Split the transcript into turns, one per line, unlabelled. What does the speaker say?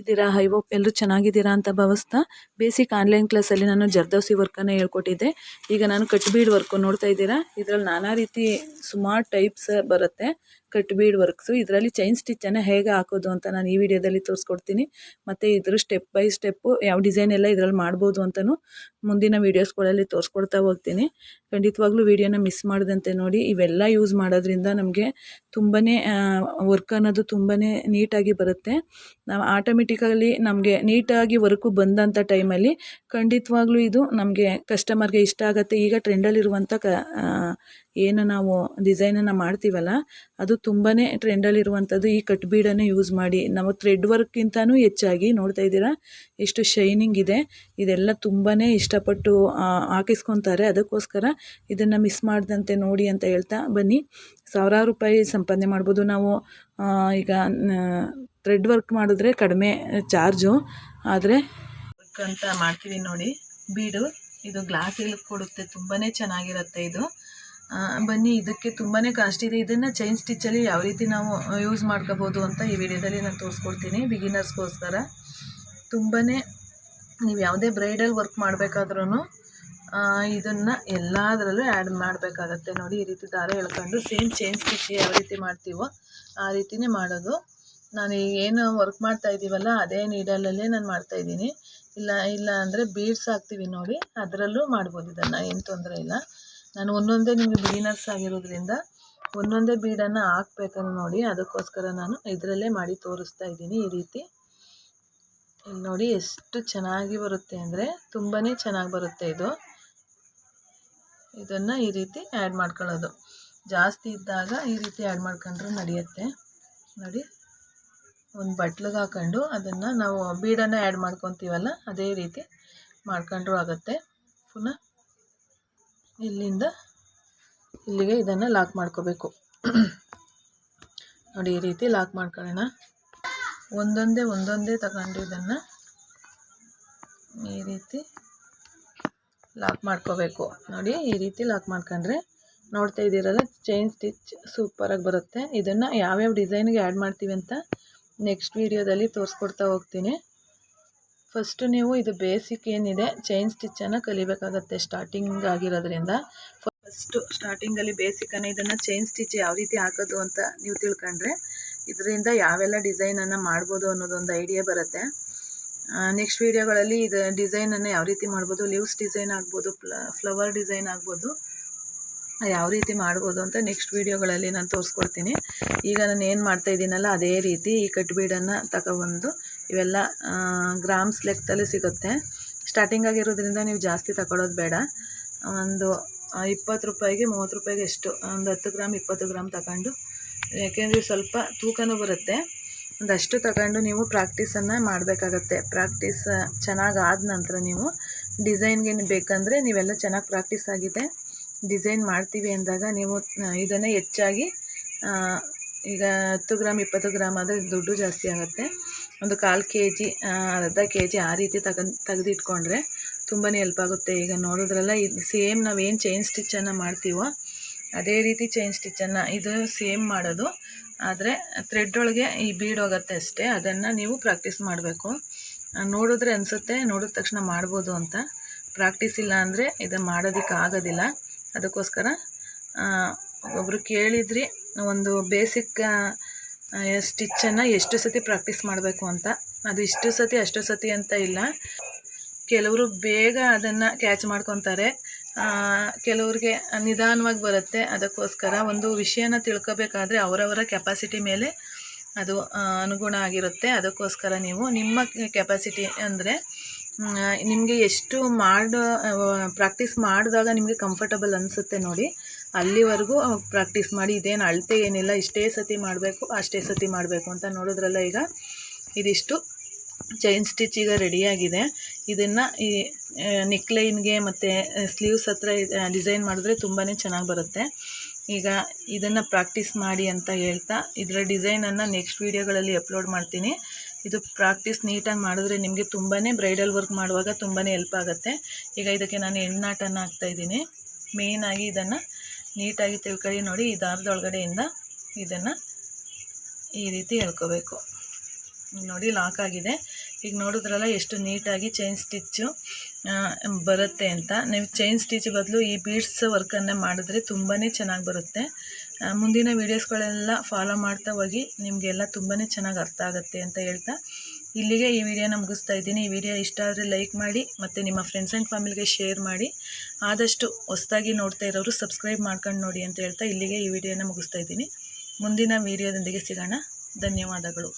ಇದ್ದೀರಾ I hope ಎಲ್ಲರೂ ಚೆನ್ನಾಗಿದ್ದೀರಾ ಅಂತ ಭಾವಿಸ್ತಾ ಬೇಸಿಕ್ ಆನ್ಲೈನ್ ಕ್ಲಾಸಲ್ಲಿ ನಾನು ಜರ್ದೋಸಿ ವರ್ಕನ್ನು ಹೇಳ್ಕೊಟ್ಟಿದ್ದೆ. ಈಗ ನಾನು ಕಟ್ ಬೀಡ್ ವರ್ಕು ನೋಡ್ತಾ ಇದ್ದೀರಾ? ಇದರಲ್ಲಿ ನಾನಾ ರೀತಿ ಸುಮಾರು ಟೈಪ್ಸ್ ಬರುತ್ತೆ ಕಟ್ ಬೀಡ್ ವರ್ಕ್ಸು. ಇದರಲ್ಲಿ ಚೈನ್ ಸ್ಟಿಚ್ಚನ್ನು ಹೇಗೆ ಹಾಕೋದು ಅಂತ ನಾನು ಈ ವಿಡಿಯೋದಲ್ಲಿ ತೋರಿಸ್ಕೊಡ್ತೀನಿ. ಮತ್ತು ಇದ್ರ ಸ್ಟೆಪ್ ಬೈ ಸ್ಟೆಪ್ಪು ಯಾವ ಡಿಸೈನ್ ಎಲ್ಲ ಇದರಲ್ಲಿ ಮಾಡ್ಬೋದು ಅಂತಲೂ ಮುಂದಿನ ವೀಡಿಯೋಸ್ಗಳಲ್ಲಿ ತೋರಿಸ್ಕೊಡ್ತಾ ಹೋಗ್ತೀನಿ. ಖಂಡಿತವಾಗ್ಲೂ ವೀಡಿಯೋನ ಮಿಸ್ ಮಾಡದಂತೆ ನೋಡಿ. ಇವೆಲ್ಲ ಯೂಸ್ ಮಾಡೋದ್ರಿಂದ ನಮಗೆ ತುಂಬಾ ವರ್ಕ್ ಅನ್ನೋದು ತುಂಬಾ ನೀಟಾಗಿ ಬರುತ್ತೆ. ನಾವು ಆಟೋಮೆಟಿಕಲಿ ನಮಗೆ ನೀಟಾಗಿ ವರ್ಕು ಬಂದಂಥ ಟೈಮಲ್ಲಿ ಖಂಡಿತವಾಗ್ಲೂ ಇದು ನಮಗೆ ಕಸ್ಟಮರ್ಗೆ ಇಷ್ಟ ಆಗುತ್ತೆ. ಈಗ ಟ್ರೆಂಡಲ್ಲಿರುವಂಥ ಕ ಏನು ನಾವು ಡಿಸೈನನ್ನು ಮಾಡ್ತೀವಲ್ಲ, ಅದು ತುಂಬಾ ಟ್ರೆಂಡಲ್ಲಿರುವಂಥದ್ದು ಈ ಕಟ್ ಬೀಡನ್ನು ಯೂಸ್ ಮಾಡಿ ನಾವು ಥ್ರೆಡ್ ವರ್ಕ್ಗಿಂತನೂ ಹೆಚ್ಚಾಗಿ ನೋಡ್ತಾ ಇದ್ದೀರಾ? ಎಷ್ಟು ಶೈನಿಂಗ್ ಇದೆ. ಇದೆಲ್ಲ ತುಂಬಾ ಇಷ್ಟಪಟ್ಟು ಹಾಕಿಸ್ಕೊತಾರೆ. ಅದಕ್ಕೋಸ್ಕರ ಇದನ್ನು ಮಿಸ್ ಮಾಡಿದಂತೆ ನೋಡಿ ಅಂತ ಹೇಳ್ತಾ ಬನ್ನಿ. ಸಾವಿರಾರು ರೂಪಾಯಿ ಸಂಪಾದನೆ ಮಾಡ್ಬೋದು ನಾವು. ಈಗ ಥ್ರೆಡ್ ವರ್ಕ್ ಮಾಡಿದ್ರೆ ಕಡಿಮೆ ಚಾರ್ಜು ಆದರೆ ವರ್ಕ್ ಅಂತ ಮಾಡ್ತೀವಿ ನೋಡಿ. ಬೀಡು, ಇದು ಗ್ಲಾಸ್ ಗ್ಲಾಸಿಗೆ ಕೊಡುತ್ತೆ ತುಂಬಾ ಚೆನ್ನಾಗಿರುತ್ತೆ ಇದು. ಬನ್ನಿ, ಇದಕ್ಕೆ ತುಂಬಾ ಕಾಸ್ಟ್ ಇದೆ. ಇದನ್ನು ಚೈನ್ ಸ್ಟಿಚ್ಚಲ್ಲಿ ಯಾವ ರೀತಿ ನಾವು ಯೂಸ್ ಮಾಡ್ಕೋಬೋದು ಅಂತ ಈ ವಿಡಿಯೋದಲ್ಲಿ ನಾನು ತೋರಿಸ್ಕೊಡ್ತೀನಿ ಬಿಗಿನರ್ಸ್ಗೋಸ್ಕರ ತುಂಬಾ ನೀವು ಯಾವುದೇ ಬ್ರೈಡಲ್ ವರ್ಕ್ ಮಾಡಬೇಕಾದ್ರೂ ಇದನ್ನು ಎಲ್ಲದರಲ್ಲೂ ಆ್ಯಡ್ ಮಾಡಬೇಕಾಗತ್ತೆ ನೋಡಿ. ಈ ರೀತಿ ದಾರ ಎಳ್ಕೊಂಡು ಸೇಮ್ ಚೈನ್ ಸ್ಟಿಚ್ ಯಾವ ರೀತಿ ಮಾಡ್ತೀವೋ, ಆ ರೀತಿಯೇ ಮಾಡೋದು. ನಾನು ಏನು ವರ್ಕ್ ಮಾಡ್ತಾ ಇದ್ದೀವಲ್ಲ ಅದೇ ನೀಡಲಲ್ಲೇ ನಾನು ಮಾಡ್ತಾಯಿದ್ದೀನಿ ಇಲ್ಲ ಇಲ್ಲ ಅಂದರೆ ಬೀಡ್ಸ್ ಹಾಕ್ತೀವಿ ನೋಡಿ, ಅದರಲ್ಲೂ ಮಾಡ್ಬೋದು ಇದನ್ನು, ಏನು ತೊಂದರೆ ಇಲ್ಲ. ನಾನು ಒಂದೊಂದೇ ನಿಮಗೆ ಬಿಗಿನರ್ಸ್ ಆಗಿರೋದ್ರಿಂದ ಒಂದೊಂದೇ ಬೀಡನ್ನು ಹಾಕ್ಬೇಕನ್ನು ನೋಡಿ, ಅದಕ್ಕೋಸ್ಕರ ನಾನು ಇದರಲ್ಲೇ ಮಾಡಿ ತೋರಿಸ್ತಾ ಇದ್ದೀನಿ ಈ ರೀತಿ. ಇಲ್ಲಿ ನೋಡಿ ಎಷ್ಟು ಚೆನ್ನಾಗಿ ಬರುತ್ತೆ ಅಂದರೆ ತುಂಬಾ ಚೆನ್ನಾಗಿ ಬರುತ್ತೆ ಇದು. ಇದನ್ನು ಈ ರೀತಿ ಆ್ಯಡ್ ಮಾಡ್ಕೊಳ್ಳೋದು. ಜಾಸ್ತಿ ಇದ್ದಾಗ ಈ ರೀತಿ ಆ್ಯಡ್ ಮಾಡ್ಕೊಂಡ್ರೆ ನಡೆಯುತ್ತೆ. ನೋಡಿ. ಒಂದು ಬಟ್ಲಿಗೆ ಹಾಕೊಂಡು ಅದನ್ನು ನಾವು ಬೀಡನ್ನು ಆ್ಯಡ್ ಮಾಡ್ಕೊತೀವಲ್ಲ, ಅದೇ ರೀತಿ ಮಾಡ್ಕೊಂಡ್ರೂ ಆಗುತ್ತೆ. ಪುನಃ ಇಲ್ಲಿಂದ ಇಲ್ಲಿಗೆ ಇದನ್ನು ಲಾಕ್ ಮಾಡ್ಕೋಬೇಕು. ನೋಡಿ, ಈ ರೀತಿ ಲಾಕ್ ಮಾಡ್ಕೊಳ್ಳೋಣ. ಒಂದೊಂದೇ ಒಂದೊಂದೇ ತಗೊಂಡು ಇದನ್ನು ಈ ರೀತಿ ಲಾಕ್ ಮಾಡ್ಕೋಬೇಕು. ನೋಡಿ, ಈ ರೀತಿ ಲಾಕ್ ಮಾಡ್ಕೊಂಡ್ರೆ ನೋಡ್ತಾ ಇದ್ದೀರಲ್ಲ ಚೈನ್ ಸ್ಟಿಚ್ ಸೂಪರಾಗಿ ಬರುತ್ತೆ. ಇದನ್ನು ಯಾವ್ಯಾವ ಡಿಸೈನ್ಗೆ ಆ್ಯಡ್ ಮಾಡ್ತೀವಿ ಅಂತ ನೆಕ್ಸ್ಟ್ ವೀಡಿಯೋದಲ್ಲಿ ತೋರಿಸ್ಕೊಡ್ತಾ ಹೋಗ್ತೀನಿ. ಫಸ್ಟು ನೀವು ಇದು ಬೇಸಿಕ್ ಏನಿದೆ ಚೈನ್ ಸ್ಟಿಚ್ಚನ್ನು ಕಲಿಬೇಕಾಗತ್ತೆ ಸ್ಟಾರ್ಟಿಂಗ್ ಆಗಿರೋದ್ರಿಂದ. ಫಸ್ಟು ಸ್ಟಾರ್ಟಿಂಗಲ್ಲಿ ಬೇಸಿಕನ್ನು ಇದನ್ನು ಚೈನ್ ಸ್ಟಿಚ್ ಯಾವ ರೀತಿ ಹಾಕೋದು ಅಂತ ನೀವು ತಿಳ್ಕೊಂಡ್ರೆ ಇದರಿಂದ ಯಾವೆಲ್ಲ ಡಿಸೈನನ್ನು ಮಾಡ್ಬೋದು ಅನ್ನೋದೊಂದು ಐಡಿಯಾ ಬರುತ್ತೆ. ನೆಕ್ಸ್ಟ್ ವೀಡಿಯೋಗಳಲ್ಲಿ ಇದು ಡಿಸೈನನ್ನು ಯಾವ ರೀತಿ ಮಾಡ್ಬೋದು ಲೀವ್ಸ್ ಡಿಸೈನ್ ಆಗ್ಬೋದು ಫ್ಲವರ್ ಡಿಸೈನ್ ಆಗ್ಬೋದು. ಯಾವ ರೀತಿ ಮಾಡ್ಬೋದು ಅಂತ ನೆಕ್ಸ್ಟ್ ವೀಡಿಯೋಗಳಲ್ಲಿ ನಾನು ತೋರಿಸ್ಕೊಡ್ತೀನಿ. ಈಗ ನಾನು ಏನು ಮಾಡ್ತಾ ಇದ್ದೀನಲ್ಲ, ಅದೇ ರೀತಿ ಈ ಕಟ್ಬೀಡನ್ನು ತಗೊಬಂದು ಇವೆಲ್ಲ ಗ್ರಾಮ್ಸ್ ಲೆಕ್ಕದಲ್ಲಿ ಸಿಗುತ್ತೆ. ಸ್ಟಾರ್ಟಿಂಗ್ ಆಗಿರೋದ್ರಿಂದ ನೀವು ಜಾಸ್ತಿ ತಗೊಳ್ಳೋದು ಬೇಡ. ಒಂದು ಇಪ್ಪತ್ತು ರೂಪಾಯಿಗೆ ಮೂವತ್ತು ರೂಪಾಯಿಗೆ ಎಷ್ಟು, ಒಂದು ಹತ್ತು ಗ್ರಾಮ್, ಇಪ್ಪತ್ತು ಗ್ರಾಮ್ ತಗೊಂಡು, ಯಾಕೆಂದರೆ ಸ್ವಲ್ಪ ತೂಕನೂ ಬರುತ್ತೆ. ಒಂದಷ್ಟು ತಗೊಂಡು ನೀವು ಪ್ರಾಕ್ಟೀಸನ್ನು ಮಾಡಬೇಕಾಗತ್ತೆ. ಪ್ರಾಕ್ಟೀಸ್ ಚೆನ್ನಾಗಿ ಆದ ನಂತರ ನೀವು ಡಿಸೈನ್ಗೆ ಬೇಕಂದರೆ ನೀವೆಲ್ಲ ಚೆನ್ನಾಗಿ ಪ್ರಾಕ್ಟೀಸ್ ಆಗಿದೆ. ಡಿಸೈನ್ ಮಾಡ್ತೀವಿ ಅಂದಾಗ ನೀವು ಇದನ್ನು ಹೆಚ್ಚಾಗಿ ಈಗ ಹತ್ತು ಗ್ರಾಮ್, ಇಪ್ಪತ್ತು ಗ್ರಾಮ್ ಆದರೆ ದುಡ್ಡು ಜಾಸ್ತಿ ಆಗುತ್ತೆ. ಒಂದು ಕಾಲು ಕೆ ಜಿ ಅರ್ಧ ಕೆ ಜಿ ಆ ರೀತಿ ತಗೊಂಡು ತೆಗೆದಿಟ್ಕೊಂಡ್ರೆ ತುಂಬಾ ಹೆಲ್ಪ್ ಆಗುತ್ತೆ. ಈಗ ನೋಡಿದ್ರಲ್ಲ ಇದು ಸೇಮ್ ನಾವೇನು ಚೈನ್ ಸ್ಟಿಚ್ಚನ್ನು ಮಾಡ್ತೀವೋ, ಅದೇ ರೀತಿ ಚೈನ್ ಸ್ಟಿಚ್ಚನ್ನು ಇದು ಸೇಮ್ ಮಾಡೋದು. ಆದರೆ ಥ್ರೆಡ್ ಒಳಗೆ ಈ ಬೀಡ್ ಹೋಗುತ್ತೆ ಅಷ್ಟೇ, ಅದನ್ನು ನೀವು ಪ್ರಾಕ್ಟೀಸ್ ಮಾಡಬೇಕು. ನೋಡಿದ್ರೆ ಅನಿಸುತ್ತೆ, ನೋಡಿದ ತಕ್ಷಣ ಮಾಡ್ಬೋದು ಅಂತ. ಪ್ರಾಕ್ಟೀಸ್ ಇಲ್ಲ ಅಂದರೆ ಇದು ಮಾಡೋದಕ್ಕೆ ಆಗೋದಿಲ್ಲ ಅದಕ್ಕೋಸ್ಕರ ಒಬ್ಬರು ಕೇಳಿದ್ರಿ, ಒಂದು ಬೇಸಿಕ್ ಸ್ಟಿಚ್ಚನ್ನು ಎಷ್ಟು ಸತಿ ಪ್ರಾಕ್ಟೀಸ್ ಮಾಡಬೇಕು ಅಂತ. ಅದು ಇಷ್ಟು ಸತಿ, ಅಷ್ಟು ಸತಿ ಅಂತ ಇಲ್ಲ. ಕೆಲವರು ಬೇಗ ಅದನ್ನು ಕ್ಯಾಚ್ ಮಾಡ್ಕೊತಾರೆ. ಕೆಲವ್ರಿಗೆ ನಿಧಾನವಾಗಿ ಬರುತ್ತೆ. ಅದಕ್ಕೋಸ್ಕರ ಒಂದು ವಿಷಯನ ತಿಳ್ಕೊಬೇಕಾದ್ರೆ ಅವರವರ ಕೆಪಾಸಿಟಿ ಮೇಲೆ ಅದು ಅನುಗುಣ ಆಗಿರುತ್ತೆ. ಅದಕ್ಕೋಸ್ಕರ ನೀವು ನಿಮ್ಮ ಕೆಪಾಸಿಟಿ ಅಂದರೆ ನಿಮಗೆ ಎಷ್ಟು ಮಾಡೋ ಪ್ರಾಕ್ಟೀಸ್ ಮಾಡಿದಾಗ ನಿಮಗೆ ಕಂಫರ್ಟಬಲ್ ಅನಿಸುತ್ತೆ ನೋಡಿ. ಅಲ್ಲಿವರೆಗೂ ಪ್ರಾಕ್ಟೀಸ್ ಮಾಡಿ, ಇದೇನು ಅಳತೆ ಏನಿಲ್ಲ, ಇಷ್ಟೇ ಸತಿ ಮಾಡಬೇಕು, ಅಷ್ಟೇ ಸತಿ ಮಾಡಬೇಕು ಅಂತ ನೋಡಿದ್ರಲ್ಲ ಈಗ. ಇದಿಷ್ಟು ಚೈನ್ ಸ್ಟಿಚ್ ಈಗ ರೆಡಿಯಾಗಿದೆ ಇದನ್ನು ಈ ನೆಕ್ಲೈನ್ಗೆ ಮತ್ತು ಸ್ಲೀವ್ಸ್ ಹತ್ರ ಡಿಸೈನ್ ಮಾಡಿದ್ರೆ ತುಂಬಾ ಚೆನ್ನಾಗಿ ಬರುತ್ತೆ. ಈಗ ಇದನ್ನು ಪ್ರಾಕ್ಟೀಸ್ ಮಾಡಿ ಅಂತ ಹೇಳ್ತಾ, ಇದರ ಡಿಸೈನನ್ನು ನೆಕ್ಸ್ಟ್ ವೀಡಿಯೋಗಳಲ್ಲಿ ಅಪ್ಲೋಡ್ ಮಾಡ್ತೀನಿ. ಇದು ಪ್ರಾಕ್ಟೀಸ್ ನೀಟಾಗಿ ಮಾಡಿದ್ರೆ ನಿಮಗೆ ತುಂಬಾ ಬ್ರೈಡಲ್ ವರ್ಕ್ ಮಾಡುವಾಗ ತುಂಬಾ ಹೆಲ್ಪ್ ಆಗುತ್ತೆ. ಈಗ ಇದಕ್ಕೆ ನಾನು ಎಣ್ಣಾಟನ ಹಾಕ್ತಾಯಿದ್ದೀನಿ ಮೇಯ್ನಾಗಿ ಇದನ್ನು ನೀಟಾಗಿ ತಿಳ್ಕೊಳ್ಳಿ ನೋಡಿ, ಈ ದಾರದೊಳಗಡೆಯಿಂದ ಇದನ್ನು ಈ ರೀತಿ ಹೇಳ್ಕೋಬೇಕು ನೋಡಿ ಲಾಕ್ ಆಗಿದೆ. ಈಗ ನೋಡಿದ್ರಲ್ಲ ಎಷ್ಟು ನೀಟಾಗಿ ಚೈನ್ ಸ್ಟಿಚ್ಚು ಬರುತ್ತೆ ಅಂತ. ನೀವು ಚೈನ್ ಸ್ಟಿಚ್ ಬದಲು ಈ ಬೀಡ್ಸ್ ವರ್ಕನ್ನು ಮಾಡಿದ್ರೆ ತುಂಬಾ ಚೆನ್ನಾಗಿ ಬರುತ್ತೆ. ಮುಂದಿನ ವೀಡಿಯೋಸ್ಗಳೆಲ್ಲ ಫಾಲೋ ಮಾಡ್ತಾ ಹೋಗಿ, ನಿಮಗೆಲ್ಲ ತುಂಬಾ ಚೆನ್ನಾಗಿ ಅರ್ಥ ಆಗುತ್ತೆ ಅಂತ ಹೇಳ್ತಾ, ಇಲ್ಲಿಗೆ ಈ ವಿಡಿಯೋನ ಮುಗಿಸ್ತಾ ಇದ್ದೀನಿ. ಈ ವಿಡಿಯೋ ಇಷ್ಟ ಆದರೆ ಲೈಕ್ ಮಾಡಿ, ಮತ್ತು ನಿಮ್ಮ ಫ್ರೆಂಡ್ಸ್ ಆ್ಯಂಡ್ ಫ್ಯಾಮಿಲಿಗೆ ಶೇರ್ ಮಾಡಿ. ಆದಷ್ಟು ಹೊಸದಾಗಿ ನೋಡ್ತಾ ಇರೋರು ಸಬ್ಸ್ಕ್ರೈಬ್ ಮಾಡ್ಕೊಂಡು ನೋಡಿ ಅಂತ ಹೇಳ್ತಾ, ಇಲ್ಲಿಗೆ ಈ ವಿಡಿಯೋನ ಮುಗಿಸ್ತಾ ಇದ್ದೀನಿ. ಮುಂದಿನ ವೀಡಿಯೋದೊಂದಿಗೆ ಸಿಗೋಣ. ಧನ್ಯವಾದಗಳು.